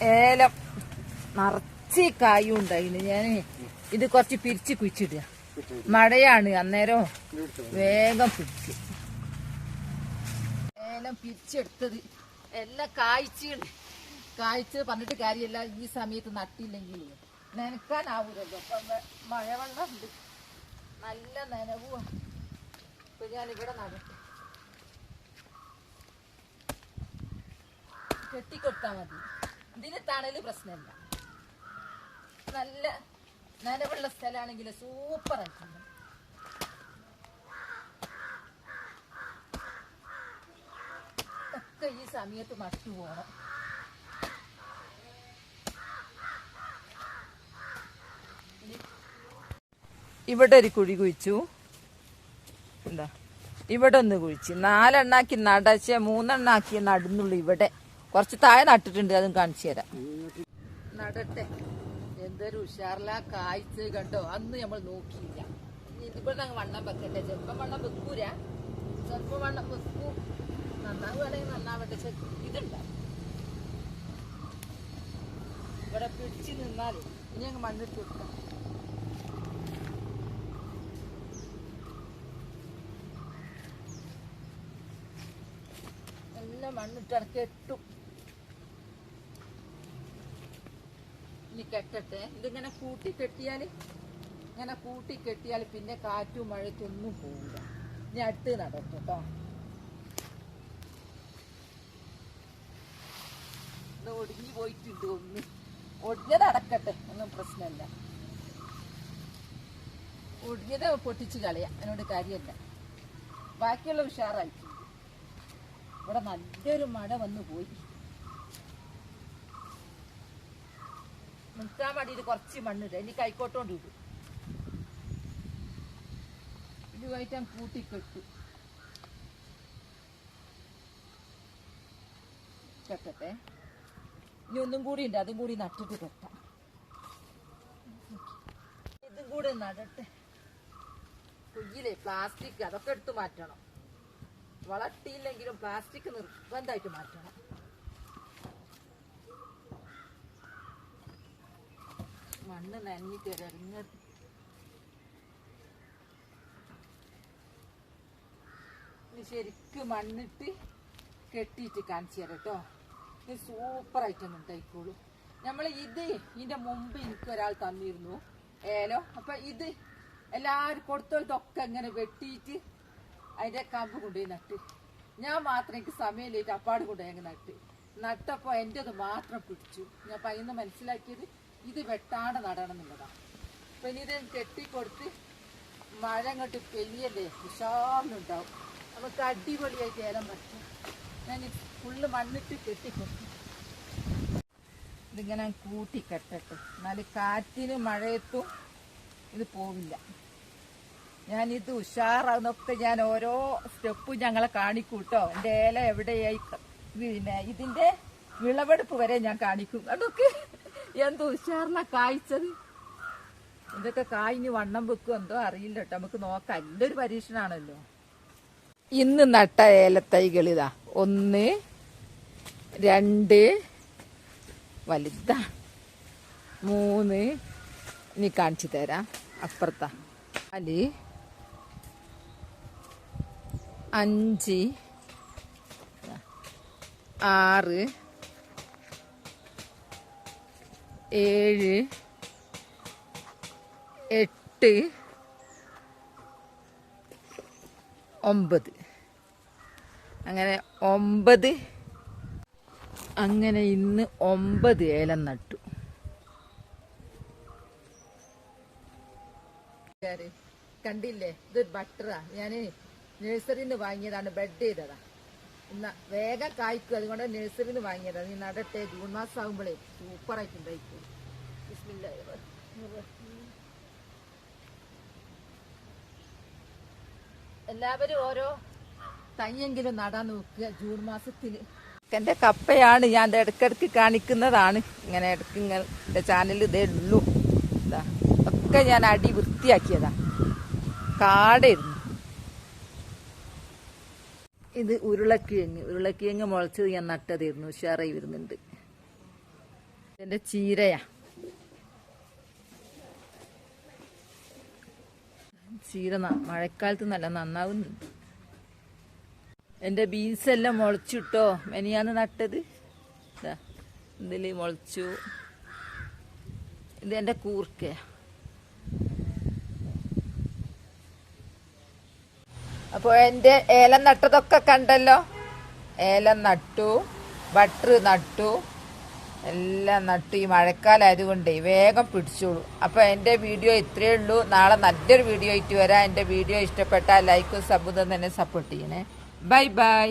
ഏലം നിറച്ച് കായും ഉണ്ടായിന്. ഞാൻ ഇത് കുറച്ച് പിരിച്ച് കുഴിച്ചിടുക. മഴയാണ്. അന്നേരം വേഗം പിടിച്ച്. ഏലം പിരിച്ചെടുത്തത്. എല്ലാം കായ്ച്ച കായ്ച്ച് പറഞ്ഞിട്ട് കാര്യമല്ല. ഈ സമയത്ത് നട്ടില്ലെങ്കിൽ നനക്കാനാവൂലല്ലോ അപ്പൊ മഴവെള്ളം ഉണ്ട് നല്ല നനവും ഇപ്പൊ ഞാനിവിടെ നടക്കും. കെട്ടിക്കൊടുത്താൽ മതി. ഇതിന് തണൽ പ്രശ്നമില്ല. നല്ല നനവുള്ള സ്ഥലമാണെങ്കിൽ സൂപ്പർ ആയിട്ടുണ്ട് ഒക്കെ ഈ സമയത്ത് നട്ടു പോകണം ഇവിടെ ഒരു കുഴി കുഴിച്ചു. എന്താ ഇവിടെ ഒന്ന് കുഴിച്ച്. നാലെണ്ണാക്കി നടച്ച മൂന്നെണ്ണാക്കി നടുന്നുള്ളൂ ഇവിടെ. കുറച്ച് താഴെ നട്ടിട്ടുണ്ട് അതും കാണിച്ചു തരാം. നടട്ടെ. എന്തൊരു ഉഷാറില കായ്ച്ച് കണ്ടോ? അന്ന് നമ്മൾ നോക്കിയില്ല. ഇതിവിടെ ഞങ്ങൾ വണ്ണം വെക്കട്ടെ. ചെറുപ്പം വണ്ണം വെക്കൂല. ചെറുപ്പം വണ്ണം വെക്കൂ. നന്നാവുകയാണെങ്കിൽ നന്നാവട്ടെ. ഇതുണ്ടാവും ഇവിടെ പിടിച്ച് നിന്നാലേ ഇനി ഞങ്ങൾ മണ്ണിട്ട് കൊടുക്കാം. എല്ലാം മണ്ണിട്ടിറക്കി ഇടയ്ക്ക് ഇനി കെട്ടട്ടെ. ഇതിങ്ങനെ കൂട്ടി കെട്ടിയാൽ ഇങ്ങനെ കൂട്ടി കെട്ടിയാൽ പിന്നെ കാറ്റും മഴയ്ക്കൊന്നും പോവില്ല. ഇനി അടുത്ത് നടക്കും കേട്ടോ ഇത് ഒടിഞ്ഞു പോയിട്ടുണ്ട് ഒന്ന്. ഒടിഞ്ഞത് അടക്കട്ടെ ഒന്നും പ്രശ്നമില്ല ഒടിഞ്ഞത് പൊട്ടിച്ച് കളയാം അതിനോട് കാര്യമല്ല ബാക്കിയുള്ള ഉഷാറായിട്ടുണ്ട്. ഇവിടെ നല്ലൊരു മഴ വന്നു പോയി. നിൽക്കാൻ വേണ്ടിയിട്ട് കുറച്ച് മണ്ണിട്ട് ഇനി കൈക്കോട്ടോണ്ട് ഇടും. ഇതുമായിട്ട് ഞാൻ കൂട്ടിക്കെട്ടു കെട്ടട്ടെ. ഇനി ഒന്നും കൂടി ഉണ്ട്. അതും കൂടി നട്ടിട്ട് കെട്ടാം. ഇതും കൂടെ നടട്ടെ. കുയ്യിലെ പ്ലാസ്റ്റിക് അതൊക്കെ എടുത്ത് മാറ്റണം. വളർത്തിയില്ലെങ്കിലും പ്ലാസ്റ്റിക് നിർബന്ധമായിട്ട് മാറ്റണം. ഇറങ്ങ ഇനി ശരിക്ക് മണ്ണിട്ട് കെട്ടിയിട്ട് കാണിച്ചു തരാം കേട്ടോ. ഇത് സൂപ്പറായിട്ടൊന്നും ഉണ്ടായിക്കോളൂ നമ്മൾ ഇത് ഇതിന്റെ മുമ്പ് എനിക്ക് ഒരാൾ തന്നിരുന്നു. ഏലോ അപ്പം ഇത് എല്ലാവരും കൊടുത്തോളത്തൊക്കെ ഇങ്ങനെ വെട്ടിയിട്ട് അതിന്റെ കമ്പ് കൊണ്ടുപോയി നട്ട്. ഞാൻ മാത്രം എനിക്ക് സമയമില്ലായിട്ട് അപ്പാട് കൊണ്ടുപോയി അങ്ങ് നട്ട്. നട്ടപ്പോൾ എന്റെത് മാത്രം പിടിച്ചു. ഞാൻ പയ്യന്ന് മനസ്സിലാക്കിയത് ഇത് വെട്ടാണ്ട് നടണം എന്നുള്ളതാണ് അപ്പം ഇത് കെട്ടിക്കൊടുത്ത് മഴ അങ്ങോട്ട് പെയ്യല്ലേ ഉഷാറിനുണ്ടാവും. നമുക്ക് അടിപൊളിയായിട്ട് ഏലം പറ്റും. ഞാൻ ഫുള്ള് മണ്ണിട്ട് കെട്ടിക്കൊടുത്തു ഇതിങ്ങനെ കൂട്ടി കെട്ടട്ടെ എന്നാൽ കാറ്റിന് മഴയത്തും ഇത് പോവില്ല. ഞാനിത് ഉഷാറാകുന്നൊക്കെ ഞാൻ ഓരോ സ്റ്റെപ്പും ഞങ്ങളെ കാണിക്കൂട്ടോ. കേട്ടോ എന്റെ ഏല എവിടെയായി പിന്നെ ഇതിന്റെ വിളവെടുപ്പ് വരെ ഞാൻ കാണിക്കും. അതൊക്കെ എന്തോ ഉഷാറിന കായ്ച്ചത്. ഇതൊക്കെ കായിന് വണ്ണം വെക്കും എന്തോ അറിയില്ല കേട്ടോ. നമുക്ക് നോക്കാം. എന്റെ ഒരു പരീക്ഷണാണല്ലോ. ഇന്ന് നട്ട ഏലത്തൈകൾ ഇതാ. ഒന്ന് രണ്ട് വലുതാ. മൂന്ന് ഇനി കാണിച്ചു തരാം. അപ്പുറത്താ. നാല് അഞ്ച് ആറ് ഏഴ് എട്ട് ഒമ്പത്. അങ്ങനെ ഒമ്പത്. അങ്ങനെ ഇന്ന് ഒമ്പത് ഏലം നട്ടു. കണ്ടില്ലേ? ഇതൊരു ബട്ടറാ ഞാൻ നഴ്സറിന്ന് വാങ്ങിയതാണ് ബെഡ് ചെയ്തതാ. ഇന്ന വേഗം കായ്ക്കും. അതുകൊണ്ട് നഴ്സറിയിൽ നിന്ന് വാങ്ങിയത്. നീ നടട്ടെ. ജൂൺ മാസം ആകുമ്പോഴേ സൂപ്പറായിട്ട് ഉണ്ടായിക്കും. എല്ലാവരും ഓരോ തയ്യെങ്കിലും നടാൻ നോക്കുക. ജൂൺ മാസത്തിൽ. എന്റെ കപ്പയാണ് ഞാൻ ദേ ഇടയ്ക്കിടയ്ക്ക് കാണിക്കുന്നതാണ്. ഇങ്ങനെ ഇടയ്ക്ക് ഇങ്ങനെ ചാനൽ ഇതേ ഉള്ളൂ. ഇതാ. ഒക്കെ ഞാൻ അടി വൃത്തിയാക്കിയതാ. കാടായിരുന്നു ഇത് ഉരുളക്കിഴങ്ങ് ഉരുളക്കിഴങ്ങ് മുളച്ചത് ഞാൻ നട്ടതായിരുന്നു ഉഷാറായി വരുന്നുണ്ട്. എന്റെ ചീരയാ. ചീര മഴക്കാലത്ത് നല്ല നന്നാവുന്നുണ്ട്. എന്റെ ബീൻസ് എല്ലാം മുളച്ചിട്ടോ? മെനിയാന്ന് നട്ടത്? ദാ, ഇതിൽ മുളച്ചു. ഇത് എന്റെ കൂർക്കയാ. അപ്പോൾ എന്റെ ഏലം നട്ടതൊക്കെ കണ്ടല്ലോ? ഏലം നട്ടു ബട്ടർ നട്ടു എല്ലാം നട്ടു. ഈ മഴക്കാലമായതുകൊണ്ട് വേഗം പിടിച്ചോളൂ. അപ്പോൾ എന്റെ വീഡിയോ ഇത്രയേ ഉള്ളൂ. നാളെ നല്ലൊരു വീഡിയോ ആയിട്ട് വരാം. എന്റെ വീഡിയോ ഇഷ്ടപ്പെട്ടാൽ ലൈക്കും സബുദം തന്നെ സപ്പോർട്ട് ചെയ്യണേ. Bye bye.